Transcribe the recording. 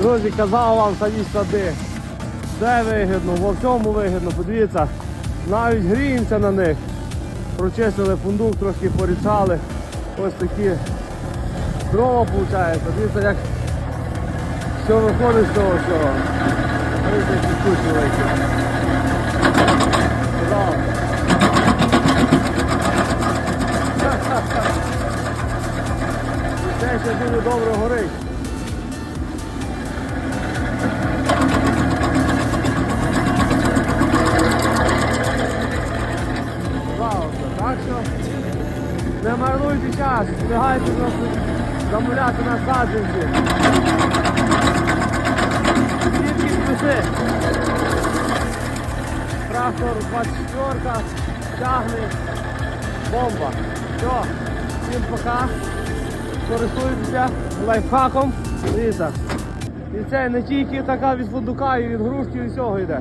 Друзі, казав вам самі сади. Де вигідно, во всьому вигідно. Подивіться, навіть гріємося на них. Прочистили фундук, трошки порішали. Ось такі дрова виходить. Дивіться, як все виходить з того всього. Дивіться, які кучі великі. Це ще дуже добре горить. Пожалуйста, так що не марнуйте час, встигайте нас замовляти на саджанці. Тільки плюси. Трактор 24 тягне бомба. Все, всім пока. Користуйтеся лайфхаком. Дивіться. І це не тільки така від фундука, і від грушки, і всього йде.